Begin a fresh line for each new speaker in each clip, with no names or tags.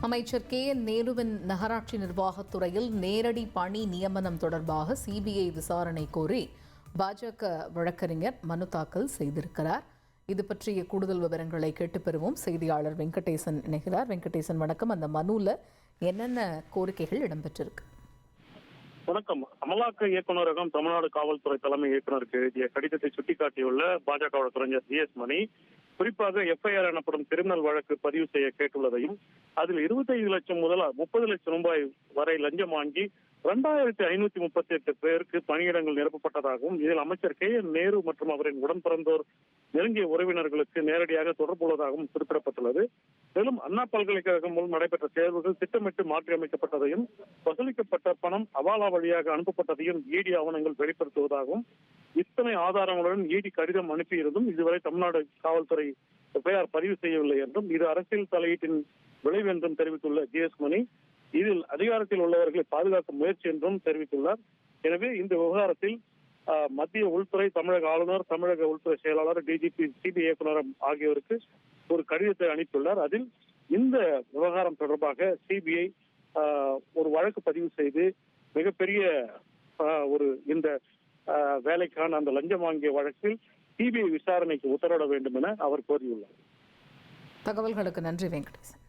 அமைச்சர் கே. நேருவின் நகராட்சி நிர்வாகத்துறையில் நேரடி பணி நியமனம் தொடர்பாக சிபிஐ விசாரணை கோரி பாஜக வழக்கறிஞர் மனு தாக்கல் செய்திருக்கிறார். இது பற்றிய கூடுதல் விவரங்களை கேட்டு பெறுவோம். செய்தியாளர் வெங்கடேசன் இணைகிறார். வெங்கடேசன் வணக்கம். அந்த மனுவில் என்னென்ன கோரிக்கைகள் இடம்பெற்றிருக்கு?
வணக்கம். அமலாக்க இயக்குநரகம் தமிழ்நாடு காவல்துறை தலைமை இயக்குநருக்கு எழுதிய கடிதத்தை சுட்டிக்காட்டியுள்ள பாஜக வழக்கறிஞர் ஜி. எஸ். மணி குறிப்பாக எஃப்ஐஆர் எனப்படும் கிரிமினல் வழக்கு பதிவு செய்ய கேட்டுள்ளதையும் அதில் இருபத்தைந்து லட்சம் முதல் முப்பது லட்சம் ரூபாய் வரை லஞ்சம் வாங்கி இரண்டாயிரத்தி ஐநூத்தி முப்பத்தி எட்டு பேருக்கு பணியிடங்கள் நிரப்பப்பட்டதாகவும் இதில் அமைச்சர் கே என் நேரு மற்றும் அவரின் உடன் பிறந்தோர் நெருங்கிய உறவினர்களுக்கு நேரடியாக தொடர்புள்ளதாகவும் குறிப்பிடப்பட்டுள்ளது. மேலும் அண்ணா பல்கலைக்கழகம் மூலம் நடைபெற்ற தேர்வுகள் திட்டமிட்டு மாற்றியமைக்கப்பட்டதையும் வசூலிக்கப்பட்ட பணம் அவாலா வழியாக அனுப்பப்பட்டதையும் இடி ஆவணங்கள் வெளிப்படுத்துவதாகவும் இத்தனை ஆதாரங்களுடன் ஈடி கடிதம் அனுப்பியிருந்தும் இதுவரை தமிழ்நாடு காவல்துறை எஃப்ஐஆர் பதிவு செய்யவில்லை என்றும் இது அரசியல் தலையீட்டின் விளைவு என்றும் தெரிவித்துள்ள ஜி எஸ் மணி இதில் அதிகாரத்தில் உள்ளவர்களை பாதுகாக்கும் முயற்சி என்றும் தெரிவித்துள்ளார். எனவே இந்த விவகாரத்தில் மத்திய உள்துறை தமிழக ஆளுநர் தமிழக உள்துறை செயலாளர் டிஜிபி சிபிஐ இயக்குனர் ஆகியோருக்கு ஒரு கடிதத்தை அனுப்பியுள்ளார். அதில் இந்த விவகாரம் தொடர்பாக சிபிஐ ஒரு வழக்கு பதிவு செய்து மிகப்பெரிய ஆஹ், ஒரு இந்த வேலைக்கான அந்த லஞ்சம் வாங்கிய வழக்கில் சிபிஐ விசாரணைக்கு உத்தரவிட வேண்டும் என அவர் கோரியுள்ளார்.
தகவல்களுக்கு நன்றி வெங்கடேசன்.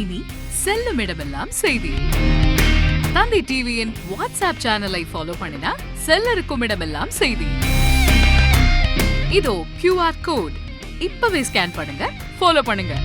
இனி செல்லும் இடமெல்லாம் செய்தி. தந்தை டிவியின் வாட்ஸ்அப் சேனலை ஃபாலோ பண்ணினா செல்ல இருக்கும் இடமெல்லாம் செய்தி. இதோ கியூஆர் கோட் இப்பவே ஸ்கேன் பண்ணுங்க ஃபாலோ பண்ணுங்க.